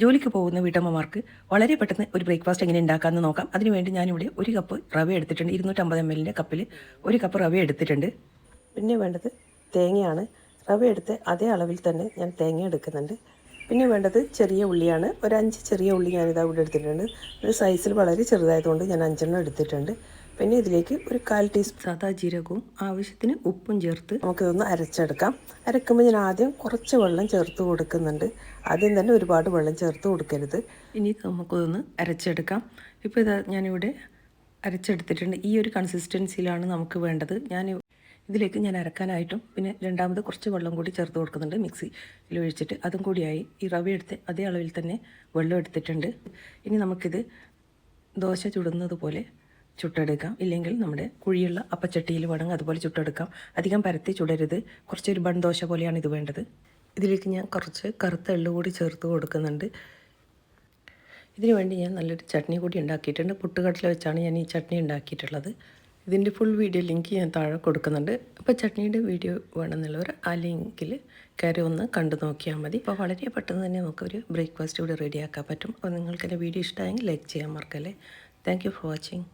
ജോലിക്ക് പോകുന്ന വീട്ടമ്മമാർക്ക് വളരെ പെട്ടെന്ന് ഒരു ബ്രേക്ക്ഫാസ്റ്റ് എങ്ങനെ ഉണ്ടാക്കാമെന്ന് നോക്കാം. അതിനുവേണ്ടി ഞാനിവിടെ ഒരു കപ്പ് റവ എടുത്തിട്ടുണ്ട്. ഇരുന്നൂറ്റമ്പത് എം എല്ലിന്റെ കപ്പിൽ ഒരു കപ്പ് റവ എടുത്തിട്ടുണ്ട്. പിന്നെ വേണ്ടത് തേങ്ങയാണ്. റവ എടുത്ത് അതേ അളവിൽ തന്നെ ഞാൻ തേങ്ങ എടുക്കുന്നുണ്ട്. പിന്നെ വേണ്ടത് ചെറിയ ഉള്ളിയാണ്. ഒരു അഞ്ച് ചെറിയ ഉള്ളി ഞാനിതാ ഇവിടെ എടുത്തിട്ടുണ്ട്. ഒരു സൈസിൽ വളരെ ചെറുതായതുകൊണ്ട് ഞാൻ അഞ്ചെണ്ണം എടുത്തിട്ടുണ്ട്. പിന്നെ ഇതിലേക്ക് ഒരു കാൽ ടീസ്പൂൺ സാദാ ജീരകവും ആവശ്യത്തിന് ഉപ്പും ചേർത്ത് നമുക്കിതൊന്ന് അരച്ചെടുക്കാം. അരക്കുമ്പോൾ ഞാൻ ആദ്യം കുറച്ച് വെള്ളം ചേർത്ത് കൊടുക്കുന്നുണ്ട്. ആദ്യം തന്നെ ഒരുപാട് വെള്ളം ചേർത്ത് കൊടുക്കരുത്. ഇനി നമുക്കിതൊന്ന് അരച്ചെടുക്കാം. ഇപ്പോൾ ഇതാ ഞാനിവിടെ അരച്ചെടുത്തിട്ടുണ്ട്. ഈ ഒരു കൺസിസ്റ്റൻസിയിലാണ് നമുക്ക് വേണ്ടത്. ഞാൻ ഇതിലേക്ക് ഞാൻ അരക്കാനായിട്ടും പിന്നെ രണ്ടാമത് കുറച്ച് വെള്ളം കൂടി ചേർത്ത് കൊടുക്കുന്നുണ്ട് മിക്സിയിൽ ഒഴിച്ചിട്ട്. അതും കൂടിയായി ഈ റവ എടുത്ത് അതേ അളവിൽ തന്നെ വെള്ളം എടുത്തിട്ടുണ്ട്. ഇനി നമുക്കിത് ദോശ ചുടുന്നത് പോലെ ചുട്ടെടുക്കാം. ഇല്ലെങ്കിൽ നമ്മുടെ കുഴിയുള്ള അപ്പച്ചട്ടിയിൽ വേണമെങ്കിൽ അതുപോലെ ചുട്ടെടുക്കാം. അധികം പരത്തി ചുടരുത്. കുറച്ചൊരു ബൺ ദോശ പോലെയാണ് ഇത് വേണ്ടത്. ഇതിലേക്ക് ഞാൻ കുറച്ച് കറുത്ത എള്ളു കൂടി ചേർത്ത് കൊടുക്കുന്നുണ്ട്. ഇതിനു വേണ്ടി ഞാൻ നല്ലൊരു ചട്നി കൂടി ഉണ്ടാക്കിയിട്ടുണ്ട്. പുട്ടുകടല വെച്ചാണ് ഞാൻ ഈ ചട്നി ഉണ്ടാക്കിയിട്ടുള്ളത്. ഇതിന്റെ ഫുൾ വീഡിയോ ലിങ്ക് ഞാൻ താഴെ കൊടുക്കുന്നുണ്ട്. അപ്പോൾ ചട്നിയുടെ വീഡിയോ വേണമെന്നുള്ളവർ ആ ലിങ്കിൽ കയറി ഒന്ന് കണ്ടു നോക്കിയാൽ മതി. അപ്പോൾ വളരെ പെട്ടെന്ന് തന്നെ നമുക്കൊരു ബ്രേക്ക്ഫാസ്റ്റ് ഇവിടെ റെഡിയാക്കാൻ പറ്റും. അപ്പോൾ നിങ്ങൾക്ക് വീഡിയോ ഇഷ്ടമായെങ്കിൽ ലൈക്ക് ചെയ്യാൻ മറക്കല്ലേ. Thank for watching